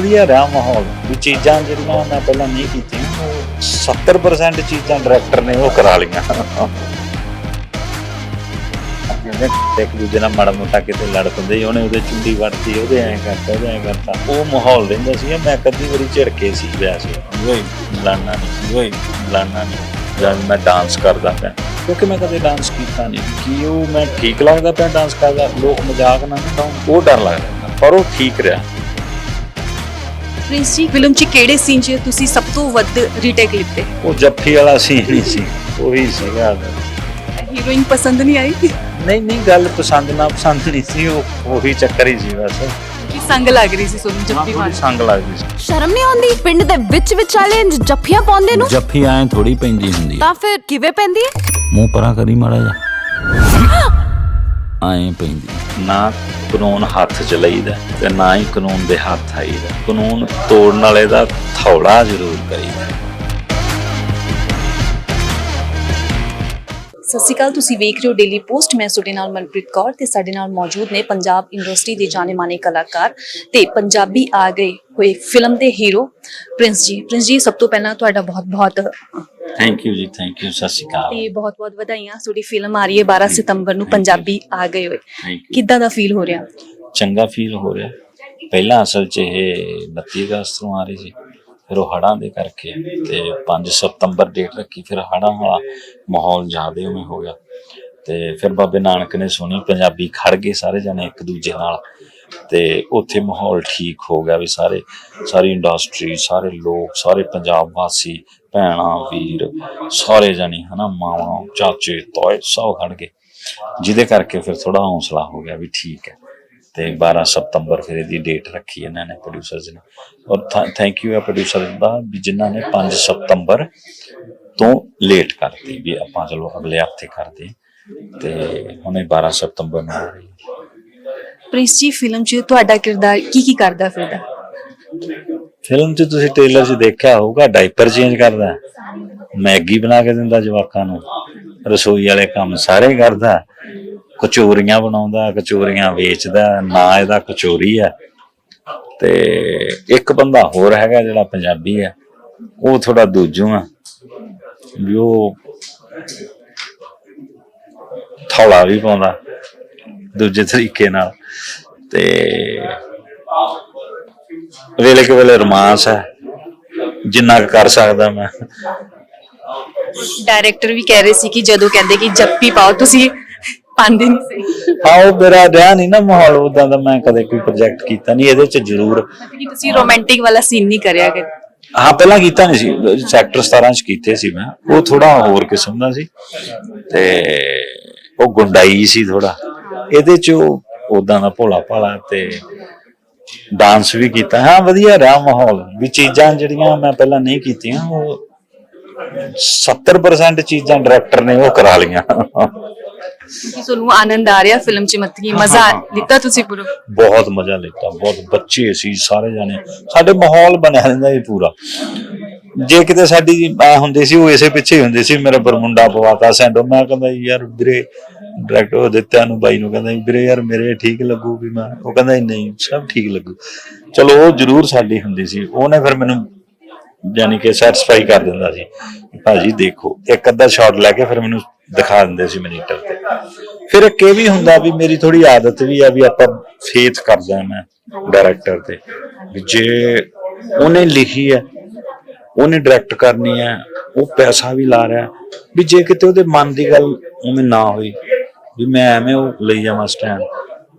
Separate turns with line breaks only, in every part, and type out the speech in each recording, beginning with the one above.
ਵਧੀਆ ਰਿਹਾ ਮਾਹੌਲ ਵੀ ਚੀਜ਼ਾਂ ਜਿਹੜੀਆਂ ਮੈਂ ਪਹਿਲਾਂ ਨਹੀਂ ਕੀਤੀਆਂ ਉਹ 70% ਚੀਜ਼ਾਂ ਡਾਇਰੈਕਟਰ ਨੇ ਉਹ ਕਰਾ ਲਈਆਂ। ਜਿਵੇਂ ਇੱਕ ਦੂਜੇ ਨਾਲ ਮਾੜਾ ਮੋਟਾ ਕਿਤੇ ਲੜ ਪੈਂਦੇ ਸੀ, ਉਹਨੇ ਉਹਦੇ ਚੁੰਡੀ ਵੜਤੀ ਉਹਦੇ ਐਂ ਕਰਤਾ ਉਹਦੇ ਐਂ ਕਰਤਾ। ਉਹ ਮਾਹੌਲ ਰਹਿੰਦਾ ਸੀ ਮੈਂ ਕਦੀ ਵਾਰੀ ਝਿੜਕੇ ਸੀ ਵੈਸੇ। ਓਏ। ਲਾਣਾ ਨਹੀਂ ਓਏ। ਲਾਣਾ ਨਹੀਂ। ਜਦ ਮੈਂ ਡਾਂਸ ਕਰਦਾ ਪਿਆ। ਕਿਉਂਕਿ ਮੈਂ ਕਦੇ ਡਾਂਸ ਕੀਤਾ ਨਹੀਂ। ਕਿ ਉਹ ਮੈਂ ਠੀਕ ਲੱਗਦਾ ਪਿਆ ਡਾਂਸ ਕਰਦਾ? ਲੋਕ ਮਜ਼ਾਕ ਨਾ ਉਡਾਉਣ ਉਹ ਡਰ ਲੱਗਦਾ। ਪਰ ਉਹ ਠੀਕ ਰਿਹਾ।
ਪ੍ਰਿੰਸ ਜੀ ਫਿਲਮ 'ਚ ਕਿਹੜੇ ਸੀਨ 'ਚ ਤੁਸੀਂ ਸਭ ਤੋਂ ਵੱਧ ਰੀਟੇਕ ਲਿੱਤੇ?
ਉਹ ਜੱਫੀ ਵਾਲਾ ਸੀਨ ਨਹੀਂ ਸੀ। ਉਹੀ ਸੀਗਾ।
ਹੀਰੋਇਨ ਪਸੰਦ ਨਹੀਂ ਆਈ?
ਨਹੀਂ ਨਹੀਂ ਗੱਲ ਪਸੰਦ ਨਾ ਪਸੰਦ ਨਹੀਂ ਸੀ। ਉਹ ਉਹੀ ਚੱਕਰ ਹੀ ਸੀ ਬਸ।
ਕਿ ਸੰਗ ਲੱਗ ਰਹੀ ਸੀ ਸੋਨੂੰ ਜੱਫੀ
ਹਾਂ,
ਮਾਰ
ਥੋੜ੍ਹੀ ਸੰਗ ਲੱਗਦੀ ਸੀ।
ਸ਼ਰਮ ਨਹੀਂ ਆਉਂਦੀ? ਪਿੰਡ ਦੇ ਵਿੱਚ ਵਿਚਾਲੇ ਇੰਝ ਜੱਫੀਆਂ ਪਾਉਂਦੇ ਨੂੰ?
ਜੱਫੀ ਐ ਥੋੜੀ ਪੈਂਦੀ ਹੁੰਦੀ ਆ।
ਤਾਂ ਫਿਰ ਕਿਵੇਂ ਪੈਂਦੀ ਹੈ
ਮੂੰਹ ਪਰਾਂ ਕਰੀ ਮਾੜਾ ਜਾ ਐਂ ਪੈਂਦੀ।
ਨਾ ਕਾਨੂੰਨ ਹੱਥ ਚ ਲਈਦਾ ਤੇ ਨਾ ਹੀ ਕਾਨੂੰਨ ਦੇ ਹੱਥ ਆਈਦਾ। ਕਾਨੂੰਨ ਤੋੜਨ ਵਾਲੇ ਦਾ ਥੌੜਾ ਜ਼ਰੂਰ ਕਰੀਦਾ।
ਸਤਿ ਸ਼੍ਰੀ ਅਕਾਲ ਤੁਸੀਂ ਵੇਖ ਰਹੇ ਹੋ ਡੇਲੀ ਪੋਸਟ ਮੈਂ ਤੁਹਾਡੇ ਨਾਲ ਮਨਪ੍ਰੀਤ ਕੌਰ ਤੇ ਸਾਡੇ ਨਾਲ ਮੌਜੂਦ ਨੇ ਪੰਜਾਬ ਇੰਡਸਟਰੀ ਦੇ ਜਾਣੇ-ਮਾਨੇ ਕਲਾਕਾਰ ਤੇ ਪੰਜਾਬੀ ਆ ਗਏ ਹੋਏ ਫਿਲਮ ਦੇ ਹੀਰੋ ਪ੍ਰਿੰਸ ਜੀ ਪ੍ਰਿੰਸ ਜੀ ਸਭ ਤੋਂ ਪਹਿਲਾਂ ਤੁਹਾਡਾ ਬਹੁਤ-ਬਹੁਤ
ਥੈਂਕ ਯੂ ਜੀ ਥੈਂਕ ਯੂ ਸਤਿ ਸ਼੍ਰੀ ਅਕਾਲ।
ਤੇ ਬਹੁਤ-ਬਹੁਤ ਵਧਾਈਆਂ। ਤੁਹਾਡੀ ਫਿਲਮ ਆ ਰਹੀ ਹੈ 12 ਸਤੰਬਰ ਨੂੰ ਪੰਜਾਬੀ ਆ ਗਏ ਹੋਏ। ਕਿੱਦਾਂ ਦਾ ਫੀਲ ਹੋ ਰਿਹਾ?
ਚੰਗਾ ਫੀਲ ਹੋ ਰਿਹਾ। ਪਹਿਲਾਂ ਅਸਲ 'ਚ ਇਹ 29 ਅਗਸਤ ਨੂੰ ਆ ਰਹੀ ਸੀ ਫਿਰ ਉਹ ਹੜਾਂ ਦੇ ਕਰਕੇ ਤੇ 5 ਸਤੰਬਰ ਡੇਟ ਰੱਖੀ ਫਿਰ ਹੜਾਂ ਵਾਲਾ ਮਾਹੌਲ ਜ਼ਿਆਦੇ ਉਵੇਂ ਹੋ ਗਿਆ। ਤੇ ਫਿਰ ਬਾਬੇ ਨਾਨਕ ਨੇ ਸੁਣੀ ਪੰਜਾਬੀ ਖੜ ਗਏ ਸਾਰੇ ਜਣੇ ਇੱਕ ਦੂਜੇ ਨਾਲ। ਤੇ ਉੱਥੇ ਮਾਹੌਲ ਠੀਕ ਹੋ ਗਿਆ ਵੀ ਸਾਰੇ, ਸਾਰੀ ਇੰਡਸਟਰੀ ਸਾਰੇ ਲੋਕ, ਸਾਰੇ ਪੰਜਾਬ ਵਾਸੀ, ਭੈਣਾਂ, ਵੀਰ, ਸਾਰੇ ਜਣੇ, ਹਨਾ, ਮਾਵਾਂ, ਚਾਚੇ, ਤੋਏ, ਸਭ ਖੜ ਗਏ। ਜਿਹਦੇ ਕਰਕੇ ਫਿਰ ਥੋੜਾ ਹੌਸਲਾ ਹੋ ਗਿਆ ਵੀ ਠੀਕ ਹੈ। ਤੇ 12 ਸਤੰਬਰ ਫਿਰ ਇਹਦੀ ਡੇਟ ਰੱਖੀ ਇਹਨਾਂ ਨੇ ਪ੍ਰੋਡਿਊਸਰਸ ਨੇ। ਔਰ ਥੈਂਕ ਯੂ ਹੈ ਪ੍ਰੋਡਿਊਸਰ ਦਾ ਵੀ ਜਿਨ੍ਹਾਂ ਨੇ 5 ਸਤੰਬਰ ਤੋਂ ਲੇਟ ਕਰਤੀ ਵੀ ਆਪਾਂ ਚਲੋ ਅਗਲੇ ਹਫ਼ਤੇ ਕਰਦੇ ਤੇ ਹੁਣੇ 12 ਸਤੰਬਰ ਨੂੰ
ਪ੍ਰਿੰਸ ਜੀ, ਫਿਲਮ 'ਚ ਤੁਹਾਡਾ ਕਿਰਦਾਰ ਕੀ ਕੀ ਕਰਦਾ ਫਿਰਦਾ?
ਫਿਲਮ 'ਚ ਤੁਸੀਂ ਟ੍ਰੇਲਰ 'ਚ ਦੇਖਿਆ ਹੋਊਗਾ ਡਾਈਪਰ ਚੇਂਜ ਕਰਦਾ, ਮੈਗੀ ਬਣਾ ਕੇ ਦਿੰਦਾ ਜਵਾਕਾਂ ਨੂੰ, ਰਸੋਈ ਵਾਲੇ ਕੰਮ ਸਾਰੇ ਕਰਦਾ, ਕਚੋਰੀਆਂ ਬਣਾਉਂਦਾ, ਕਚੋਰੀਆਂ ਵੇਚਦਾ, ਨਾਂ ਇਹਦਾ ਕਚੋਰੀ ਹੈ ਤੇ ਇੱਕ ਬੰਦਾ ਹੋਰ ਹੈਗਾ ਜਿਹੜਾ ਪੰਜਾਬੀ ਹੈ ਉਹ ਥੋੜਾ ਦੂਜੂ ਆ, ਵੀ ਉਹ ਥੌਲਾ ਵੀ ਪਾਉਂਦਾ। ਦੂਜੇ ਤਰੀਕੇ ਨਾਲ। ਤੇ ਵੇਲੇ ਕੇ ਵੇਲੇ ਰੋਮਾਂਸ ਹੈ। ਜਿੰਨਾ ਕਰ ਸਕਦਾ ਮੈਂ।
ਡਾਇਰੈਕਟਰ ਵੀ ਕਹਿ ਰਹੇ ਸੀ ਕਿ ਜਦੋਂ ਕਹਿੰਦੇ ਕਿ ਜੱਫੀ ਪਾਓ ਤੁਸੀਂ ਪਾਉਂਦੇ ਨਹੀਂ ਸੀ
ਹਾਂ ਉਹ ਮੇਰਾ ਰਿਹਾ ਨਹੀਂ ਨਾ ਮਾਹੌਲ ਉਦਾਂ ਦਾ ਮੈਂ ਕਦੇ ਕੋਈ ਪ੍ਰੋਜੈਕਟ ਕੀਤਾ ਨਹੀਂ ਇਹਦੇ ਚ ਜ਼ਰੂਰ।
ਕਿ ਤੁਸੀਂ ਰੋਮਾਂਟਿਕ ਵਾਲਾ ਸੀਨ ਨਹੀਂ ਕਰਿਆ ਕਿ
ਹਾਂ ਪਹਿਲਾਂ ਕੀਤਾ ਨਹੀਂ ਸੀ। ਸੈਕਟਰ 17 ਚ ਕੀਤੇ ਸੀ ਮੈਂ। ਉਹ ਥੋੜਾ ਹੋਰ ਕਿਸਮ ਦਾ ਸੀ। ਤੇ ਉਹ ਗੁੰਡਾਈ ਸੀ ਥੋੜਾ ਇਹਦੇ ਚ ਉਹ ਉਦਾਂ ਦਾ ਭੋਲਾ ਭਾਲਾ ਤੇ ਡਾਂਸ ਵੀ ਕੀਤਾ। ਹਾਂ ਵਧੀਆ ਰਿਹਾ ਮਾਹੌਲ। ਵੀ ਚੀਜ਼ਾਂ ਜਿਹੜੀਆਂ ਮੈਂ ਪਹਿਲਾਂ ਨਹੀਂ ਕੀਤੀਆਂ ਉਹ 70% ਚੀਜ਼ਾਂ ਡਾਇਰੈਕਟਰ ਨੇ ਉਹ ਕਰਾ ਲਈਆਂ।
ਕਿ ਤੁਹਾਨੂੰ ਆਨੰਦ ਆ ਰਿਹਾ ਫਿਲਮ 'ਚ ਮਤਲਬ ਕਿ ਮਜ਼ਾ ਲਿੱਤਾ ਤੁਸੀਂ ਪੂਰਾ?
ਬਹੁਤ ਮਜ਼ਾ ਲਿੱਤਾ ਬਹੁਤ ਬੱਚੇ ਸੀ ਸਾਰੇ ਜਾਣੇ। ਸਾਡੇ ਮਾਹੌਲ ਬਣਿਆ ਰਹਿੰਦਾ ਸੀ ਪੂਰਾ। ਜੇ ਕਿਤੇ ਸਾਡੀ ਹੁੰਦੀ ਸੀ ਉਹ ਇਸੇ ਪਿੱਛੇ ਹੁੰਦੀ ਸੀ ਮੇਰਾ ਬਰਮੁੰਡਾ ਪਵਾਤਾ ਸੈਂਡੋ। ਮੈਂ ਕਹਿੰਦਾ ਯਾਰ ਵੀਰੇ ਡਾਇਰੈਕਟਰ ਦਿੱਤਿਆ ਨੂੰ ਬਾਈ ਨੂੰ ਕਹਿੰਦਾ ਵੀਰੇ ਯਾਰ ਮੇਰੇ ਠੀਕ ਲੱਗੂ ਵੀ ਮੈਂ, ਉਹ ਕਹਿੰਦਾ ਨਹੀਂ, ਸਭ ਠੀਕ ਲੱਗੂ। ਚਲੋ, ਉਹ ਜ਼ਰੂਰ ਸਾਡੀ ਹੁੰਦੀ ਸੀ। ਉਹਨੇ ਫਿਰ ਮੈਨੂੰ ਯਾਨੀ ਕਿ ਸੈਟੀਸਫਾਈ ਕਰ ਦਿੰਦਾ ਸੀ ਭਾਜੀ ਦੇਖੋ, ਇੱਕ ਅੱਧਾ ਸ਼ਾਟ ਲੈ ਕੇ ਫਿਰ ਮੈਨੂੰ ਦਿਖਾ ਦਿੰਦੇ ਸੀ ਮਨੀਟਰ ਤੇ। ਫਿਰ ਇੱਕ ਇਹ ਵੀ ਹੁੰਦਾ ਵੀ ਮੇਰੀ ਥੋੜੀ ਆਦਤ ਵੀ ਆ ਵੀ ਆਪਾਂ ਫੇਥ ਕਰਦਾ ਮੈਂ ਡਾਇਰੈਕਟਰ ਤੇ। ਵੀ ਜੇ ਉਹਨੇ ਲਿਖੀ ਹੈ, ਉਹਨੇ ਡਾਇਰੈਕਟ ਕਰਨੀ ਹੈ, ਉਹ ਪੈਸਾ ਵੀ ਲਾ ਰਿਹਾ, ਵੀ ਜੇ ਕਿਤੇ ਉਹਦੇ ਮਨ ਦੀ ਗੱਲ ਉਵੇਂ ਨਾ ਹੋਈ ਵੀ ਮੈਂ ਐਵੇਂ ਉਹ ਲਈ ਜਾਵਾਂ ਸਟੈਂਡ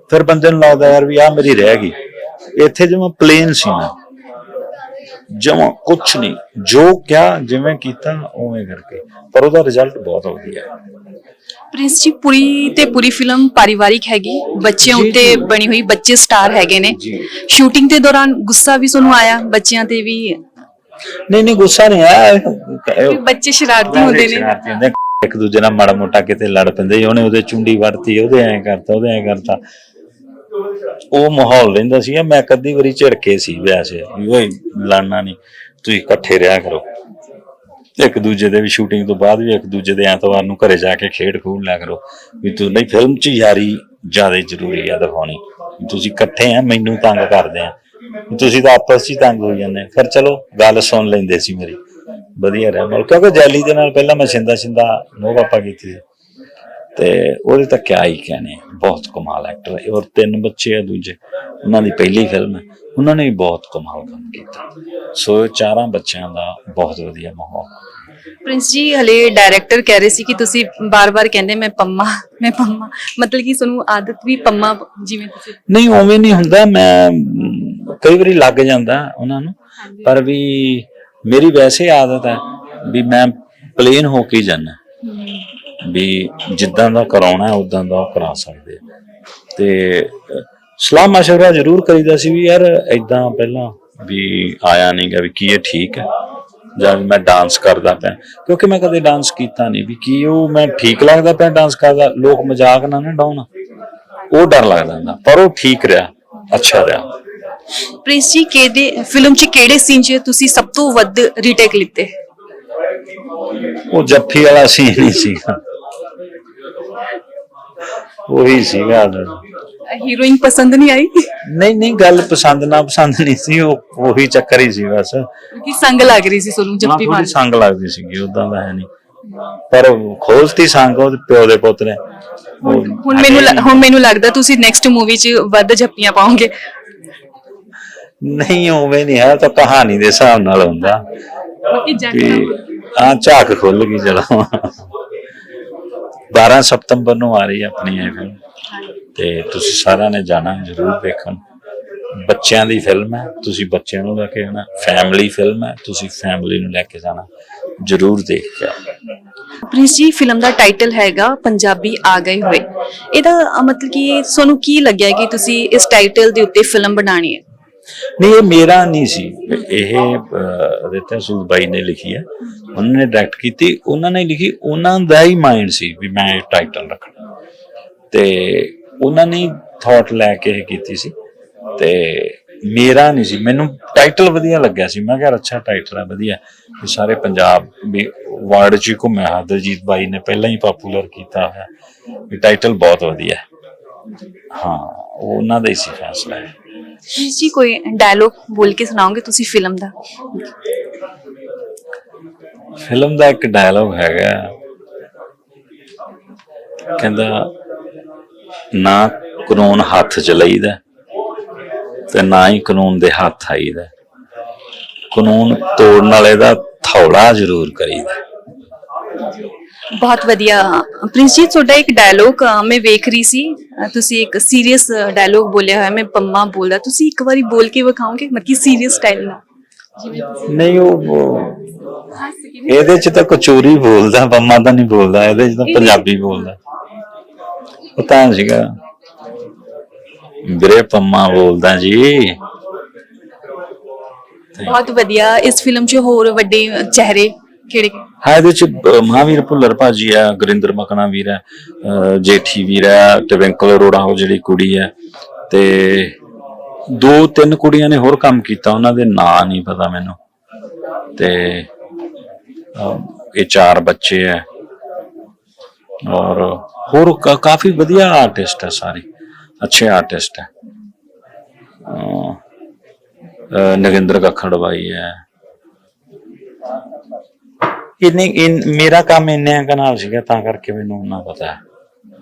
ਫਿਰ ਬੰਦੇ ਨੂੰ ਲੱਗਦਾ ਯਾਰ ਵੀ ਆ ਮੇਰੀ ਰਹਿ ਗਈ। ਇੱਥੇ ਜਿਵੇਂ ਪਲੇਨ ਸੀ ਮੈਂ। ਜਮਾ ਕੁਛ ਨਹੀਂ। ਜੋ ਕਿਹਾ ਜਿਵੇਂ ਕੀਤਾ ਉਵੇਂ ਕਰਕੇ। ਪਰ ਉਹਦਾ ਰਿਜ਼ਲਟ ਬਹੁਤ ਵਧੀਆ। ਹੈ
ਪ੍ਰਿੰਸ ਜੀ ਪੂਰੀ ਤੇ ਪੂਰੀ ਫਿਲਮ ਪਰਿਵਾਰਿਕ ਹੈਗੀ। ਬੱਚਿਆਂ ਉੱਤੇ। ਬਣੀ ਹੋਈ ਬੱਚੇ ਸਟਾਰ ਹੈਗੇ ਨੇ। ਸ਼ੂਟਿੰਗ ਦੇ ਦੌਰਾਨ ਗੁੱਸਾ ਵੀ ਤੁਹਾਨੂੰ ਆਇਆ? ਬੱਚਿਆਂ ਤੇ ਵੀ?
ਨਹੀਂ ਨਹੀਂ ਗੁੱਸਾ ਨਹੀਂ ਆਇਆ।
ਬੱਚੇ ਸ਼ਰਾਰਤੀ ਹੁੰਦੇ ਨੇ।
ਇੱਕ ਦੂਜੇ ਨਾਲ ਮਾੜਾ ਮੋਟਾ ਕਿਤੇ ਲੜ ਪੈਂਦੇ ਸੀ, ਉਹਨੇ ਉਹਦੇ ਚੁੰਡੀ ਵੜਤੀ ਉਹਦੇ ਐਂ ਕਰਤਾ ਉਹਦੇ ਐਂ ਕਰਤਾ। ਉਹ ਮਾਹੌਲ ਰਹਿੰਦਾ ਸੀ ਮੈਂ ਕਦੀ ਵਾਰੀ ਝਿੜਕੇ ਸੀ ਵੈਸੇ ਵੀ ਓਏ ਲੜਨਾ ਨਹੀਂ ਤੁਸੀਂ ਇਕੱਠੇ ਰਿਹਾ ਕਰੋ। ਇੱਕ ਦੂਜੇ ਦੇ ਵੀ ਸ਼ੂਟਿੰਗ ਤੋਂ ਬਾਅਦ ਵੀ ਇੱਕ ਦੂਜੇ ਦੇ ਐਤਵਾਰ ਨੂੰ ਘਰੇ ਜਾ ਕੇ ਖੇਡ ਖੂਡ ਲਿਆ ਕਰੋ ਵੀ ਤੂੰ ਨਹੀਂ ਫਿਲਮ 'ਚ ਯਾਰੀ ਜ਼ਿਆਦਾ ਜ਼ਰੂਰੀ ਆ ਦਿਖਾਉਣੀ। ਤੁਸੀਂ ਇਕੱਠੇ ਆ ਮੈਨੂੰ ਤੰਗ ਕਰਦੇ ਆ। ਤੁਸੀਂ ਤਾਂ ਆਪਸ 'ਚ ਹੀ ਤੰਗ ਹੋ ਜਾਂਦੇ ਫਿਰ ਚਲੋ ਗੱਲ ਸੁਣ ਲੈਂਦੇ ਸੀ ਮੇਰੀ। ਵਧੀਆ ਰਿਹਾ। ਮਤਲਬ ਕਿਉਂਕਿ ਜੈਲੀ ਦੇ ਨਾਲ ਪਹਿਲਾਂ ਮੈਂ ਸਿੰਦਾ ਸਿੰਦਾ ਨੋ ਪਾਪਾ ਕੀਤੀ ਤੇ ਉਹਦੇ ਤਾਂ ਕਿਆ ਹੀ ਕਹਿਣੇ ਬਹੁਤ ਕਮਾਲ ਐਕਟਰ ਹੈ। ਔਰ ਤਿੰਨ ਬੱਚੇ ਆ ਦੂਜੇ। ਉਹਨਾਂ ਦੀ ਪਹਿਲੀ ਫਿਲਮ ਹੈ। ਉਹਨਾਂ ਨੇ ਵੀ ਬਹੁਤ ਕਮਾਲ ਕੰਮ ਕੀਤਾ। ਸੋ ਚਾਰਾਂ ਬੱਚਿਆਂ ਦਾ ਬਹੁਤ ਵਧੀਆ ਮਾਹੌਲ।
ਪ੍ਰਿੰਸ ਜੀ ਹਲੇ ਡਾਇਰੈਕਟਰ ਕਹਿ ਰਹੇ ਸੀ ਕਿ ਤੁਸੀਂ ਬਾਰ-ਬਾਰ ਕਹਿੰਦੇ ਮੈਂ ਪੰਮਾ ਮੈਂ ਪੰਮਾ। ਮਤਲਬ ਕਿ ਤੁਹਾਨੂੰ ਆਦਤ ਵੀ ਪੰਮਾ ਜਿਵੇਂ ਤੁਸੀਂ
ਨਹੀਂ ਉਵੇਂ ਨਹੀਂ ਹੁੰਦਾ। ਮ, ਕਈ ਵਾਰੀ ਲੱਗ ਜਾਂਦਾ ਉਹਨਾਂ ਨੂੰ। ਪਰ ਵੀ ਮੇਰੀ ਵੈਸੇ ਆਦਤ ਹੈ ਵੀ ਮੈਂ ਪਲੇਨ ਹੋ ਕੇ ਜਾਣਾ ਵੀ ਜਿੱਦਾਂ ਦਾ ਕਰਾਉਣਾ ਹੈ ਉਦਾਂ ਦਾ ਉਹ ਕਰਾ ਸਕਦੇ ਤੇ ਸਲਾਹ ਮਸ਼ਵਰਾ ਜ਼ਰੂਰ ਕਰੀਦਾ ਸੀ ਵੀ ਯਾਰ ਇਦਾਂ ਪਹਿਲਾਂ ਵੀ ਆਇਆ ਨਹੀਂ ਨਹੀਂਗਾ ਵੀ ਕੀ ਇਹ ਠੀਕ ਹੈ, ਜਾਂ ਵੀ ਮੈਂ ਡਾਂਸ ਕਰਦਾ ਪਿਆ। ਕਿਉਂਕਿ ਮੈਂ ਕਦੇ ਡਾਂਸ ਕੀਤਾ ਨਹੀਂ ਵੀ ਕੀ ਉਹ ਮੈਂ ਠੀਕ ਲੱਗਦਾ ਪਿਆ ਡਾਂਸ ਕਰਦਾ, ਲੋਕ ਮਜ਼ਾਕ ਨਾ ਨਾ ਡਾਉਣ ਉਹ ਡਰ ਲੱਗਦਾ ਹੁੰਦਾ, ਪਰ ਉਹ ਠੀਕ ਰਿਹਾ, ਅੱਛਾ ਰਿਹਾ।
ਪ੍ਰਿੰਸ ਜੀ ਕਿਹੜੇ ਫਿਲਮ 'ਚ ਕਿਹੜੇ ਸੀਨ 'ਚ ਤੁਸੀਂ ਸਭ ਤੋਂ ਵੱਧ ਰੀਟੇਕ ਲਿੱਤੇ?
ਉਹ ਜੱਫੀ ਵਾਲਾ ਸੀਨ ਹੀ ਸੀਗਾ ਉਹੀ ਸੀਗਾ।
ਹੀਰੋਇਨ ਪਸੰਦ ਨਹੀਂ ਆਈ?
ਨਹੀਂ ਨਹੀਂ ਗੱਲ ਪਸੰਦ ਨਾ ਪਸੰਦ ਨਹੀਂ ਸੀ। ਉਹ ਉਹੀ ਚੱਕਰ ਹੀ ਸੀ ਬਸ।
ਕਿਉਂਕਿ ਸੰਗ ਲੱਗ ਰਹੀ ਸੀ
ਹਾਂ,
ਜੱਫੀ ਮਾਰ
ਸੰਗ ਲੱਗਦੀ ਸੀਗੀ ਉਦਾਂ ਦਾ ਹੈ ਨਹੀਂ। ਪਰ ਖੋਜਤੀ ਸੰਗ ਉਹਦੇ ਪਿਓ ਦੇ ਪੁੱਤ ਨੇ। ਉਹ
ਹੁਣ ਮੈਨੂੰ ਹੁਣ ਮੈਨੂੰ ਲੱਗਦਾ ਤੁਸੀਂ ਨੈਕਸਟ ਮੂਵੀ 'ਚ ਵੱਧ ਜੱਫੀਆਂ ਪਾਓਗੇ।
ਨਹੀਂ ਉਵੇਂ ਨਹੀਂ ਹੈ ਤਾਂ ਕਹਾਣੀ ਦੇ ਹਿਸਾਬ ਨਾਲ ਹੁੰਦਾ।
ਕਿ
ਆ ਝਾਕ ਖੁੱਲ ਗਈ ਚਲੋ 12 ਸਤੰਬਰ ਨੂੰ ਆ ਰਹੀ ਹੈ ਆਪਣੀ ਇਹ ਫਿਲਮ ਤੇ ਤੁਸੀਂ ਸਾਰਿਆਂ ਨੇ ਜਾਣਾ ਜ਼ਰੂਰ ਦੇਖਣ। ਬੱਚਿਆਂ ਦੀ ਫਿਲਮ ਹੈ ਤੁਸੀਂ ਬੱਚਿਆਂ ਨੂੰ ਲੈ ਕੇ ਆਣਾ ਫੈਮਿਲੀ ਫਿਲਮ ਹੈ ਤੁਸੀਂ ਫੈਮਿਲੀ ਨੂੰ ਲੈ ਕੇ ਜਾਣਾ। ਜ਼ਰੂਰ ਦੇਖ ਕੇ
ਪ੍ਰਿੰਸ ਜੀ ਫਿਲਮ ਦਾ ਟਾਈਟਲ ਹੈਗਾ ਪੰਜਾਬੀ ਆ ਗਏ ਹੋਏ। ਇਹਦਾ ਮਤਲਬ ਕਿ ਤੁਹਾਨੂੰ ਕੀ ਲੱਗਿਆ ਕਿ ਤੁਸੀਂ ਇਸ ਟਾਈਟਲ ਦੇ ਉੱਤੇ ਫਿਲਮ ਬਣਾਣੀ ਹੈ?
ਨਹੀਂ, ਇਹ ਮੇਰਾ ਨਹੀਂ ਸੀ। ਇਹ ਰਿਤਾ ਸੂਦ ਨੇ ਲਿਖੀ ਹੈ। ਉਹਨਾਂ ਨੇ ਡਾਇਰੈਕਟ ਕੀਤੀ। ਉਹਨਾਂ ਨੇ ਲਿਖੀ, ਉਹਨਾਂ ਦਾ ਹੀ ਮਾਈਂਡ ਸੀ ਵੀ ਮੈਂ ਟਾਈਟਲ ਰੱਖਣਾ। ਤੇ ਉਹਨਾਂ ਨੇ ਥਾਟ ਲੈ ਕੇ ਇਹ ਕੀਤੀ ਸੀ। ਤੇ ਮੇਰਾ ਨਹੀਂ ਸੀ। ਮੈਨੂੰ ਟਾਈਟਲ ਵਧੀਆ ਲੱਗਿਆ ਸੀ। ਮੈਂ ਕਿਹਾ, ਅੱਛਾ ਟਾਈਟਲ ਹੈ, ਵਧੀਆ। ਇਹ ਸਾਰੇ ਪੰਜਾਬ ਵੀ ਵਰਲਡ 'ਚ ਹੀ ਘੁੰਮਿਆ ਹੈ ਦਲਜੀਤ ਬਾਈ ਨੇ ਪਹਿਲਾਂ ਹੀ ਪਪੂਲਰ ਕੀਤਾ ਹੋਇਆ। ਇਹ ਟਾਈਟਲ ਬਹੁਤ ਵਧੀਆ। ਹੈ ਹਾਂ ਉਹਨਾਂ ਦਾ ਹੀ ਸੀ ਫੈਸਲਾ। ਹੈ
ਜੀ ਕੋਈ ਡਾਇਲੋਗ ਬੋਲ ਕੇ ਸੁਣਾਓਗੇ ਤੁਸੀਂ ਫਿਲਮ ਦਾ?
ਫਿਲਮ ਦਾ ਇੱਕ ਡਾਇਲੌਗ ਹੈਗਾ। ਕਹਿੰਦਾ ਨਾ ਕਾਨੂੰਨ ਹੱਥ ਚ ਲਈਦਾ ਤੇ ਨਾ ਹੀ ਕਾਨੂੰਨ ਦੇ ਹੱਥ ਆਈਦਾ। ਕਾਨੂੰਨ ਤੋੜਨ ਵਾਲੇ ਦਾ ਥੌਲਾ ਜ਼ਰੂਰ ਕਰੀਦਾ।
ਬਹੁਤ ਵਧੀਆ। ਪ੍ਰਿੰਸ ਜੀ ਤੁਹਾਡਾ ਇੱਕ ਡਾਇਲੋਗ ਮੈਂ ਵੇਖ ਰਹੀ ਸੀ। ਤੁਸੀਂ ਇੱਕ ਸੀਰੀਅਸ ਡਾਇਲੋਗ ਬੋਲਿਆ ਹੋਇਆ ਮੈਂ ਪੰਮਾ ਬੋਲਦਾ। ਤੁਸੀਂ ਇੱਕ ਵਾਰੀ ਬੋਲ ਕੇ ਵਿਖਾਓਗੇ ਮਤਲਬ ਕਿ ਸੀਰੀਅਸ ਸਟਾਈਲ ਨਾਲ?
ਨਹੀਂ ਉਹ ਇਹਦੇ ਚ ਤਾਂ ਕਚੋਰੀ ਬੋਲਦਾ ਬੰਮਾ ਤਾਂ ਨਹੀਂ ਬੋਲਦਾ ਇਹਦੇ ਚ ਤਾਂ ਪੰਜਾਬੀ ਬੋਲਦਾ। ਉਹ ਤਾਂ ਸੀਗਾ। ਵੀਰੇ ਪੰਮਾ ਬੋਲਦਾ ਜੀ।
ਬਹੁਤ ਵਧੀਆ ਇਸ ਫਿਲਮ 'ਚ ਹੋਰ ਵੱਡੇ ਚਿਹਰੇ ਕਿਹੜੇ
ਹਾਂ ਇਹਦੇ ਚ ਅਹ, ਮਹਾਵੀਰ ਭੁੱਲਰ ਭਾਜੀ ਆ ਗੁਰਿੰਦਰ ਮਕਣਾ ਵੀਰ ਹੈ ਜੇਠੀ ਵੀਰ ਹੈ ਟਵਿੰਕਲ ਅਰੋੜਾ ਉਹ ਜਿਹੜੀ ਕੁੜੀ ਹੈ ਤੇ ਦੋ ਤਿੰਨ ਕੁੜੀਆਂ ਨੇ ਹੋਰ ਕੰਮ ਕੀਤਾ ਉਹਨਾਂ ਦੇ ਨਾਂ ਨਹੀਂ ਪਤਾ ਮੈਨੂੰ ਤੇ ਇਹ ਚਾਰ ਬੱਚੇ ਹੈ ਔਰ ਹੋਰ ਕਾਫੀ ਵਧੀਆ ਆਰਟਿਸਟ ਹੈ ਸਾਰੇ ਅੱਛੇ ਆਰਟਿਸਟ ਹੈ ਨਗਿੰਦਰ ਕੱਖੜ ਬਾਈ ਹੈ ਇੰਨੇ ਇਨ ਮੇਰਾ ਕੰਮ ਇੰਨੇ ਕੁ ਨਾਲ ਸੀਗਾ ਤਾਂ ਕਰਕੇ ਮੈਨੂੰ ਉਹਨਾਂ ਪਤਾ। ਹੈ।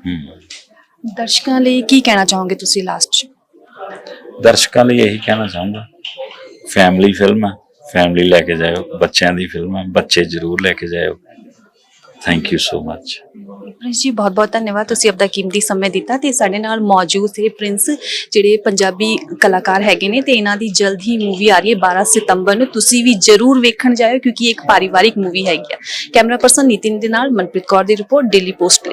ਹੂੰ
ਦਰਸ਼ਕਾਂ ਲਈ ਕੀ ਕਹਿਣਾ ਚਾਹੋਗੇ ਤੁਸੀਂ ਲਾਸਟ 'ਚ?
ਦਰਸ਼ਕਾਂ ਲਈ ਇਹੀ ਕਹਿਣਾ ਚਾਹੂੰਗਾ ਫੈਮਿਲੀ ਫਿਲਮ ਹੈ ਫੈਮਿਲੀ ਲੈ ਕੇ ਜਾਇਓ। ਬੱਚਿਆਂ ਦੀ ਫਿਲਮ ਹੈ ਬੱਚੇ ਜ਼ਰੂਰ ਲੈ ਕੇ ਜਾਇਓ। Thank you so much
Prince ji, ਬਹੁਤ ਬਹੁਤ ਧੰਨਵਾਦ। ਤੁਸੀਂ ਆਪਣਾ ਕੀਮਤੀ ਸਮਾਂ ਦਿੱਤਾ ਤੇ ਸਾਡੇ ਨਾਲ ਮੌਜੂਦ ਸੀ ਪ੍ਰਿੰਸ ਜਿਹੜੇ ਪੰਜਾਬੀ ਕਲਾਕਾਰ ਹੈਗੇ ਨੇ ਤੇ ਇਹਨਾਂ ਦੀ ਜਲਦ ਹੀ ਮੂਵੀ ਆ ਰਹੀ ਹੈ 12 ਸਤੰਬਰ ਨੂੰ। ਤੁਸੀਂ ਵੀ ਜਰੂਰ ਵੇਖਣ ਜਾਇਓ ਕਿਉਂਕਿ ਇਹ ਇੱਕ ਪਰਿਵਾਰਿਕ ਮੂਵੀ ਹੈਗੀ ਆ। ਕੈਮਰਾ ਪਰਸਨ ਨਿਤਿਨ ਦੇ ਨਾਲ ਮਨਪ੍ਰੀਤ ਕੌਰ ਦੀ ਰਿਪੋਰਟ ਡੇਲੀ ਪੋਸਟ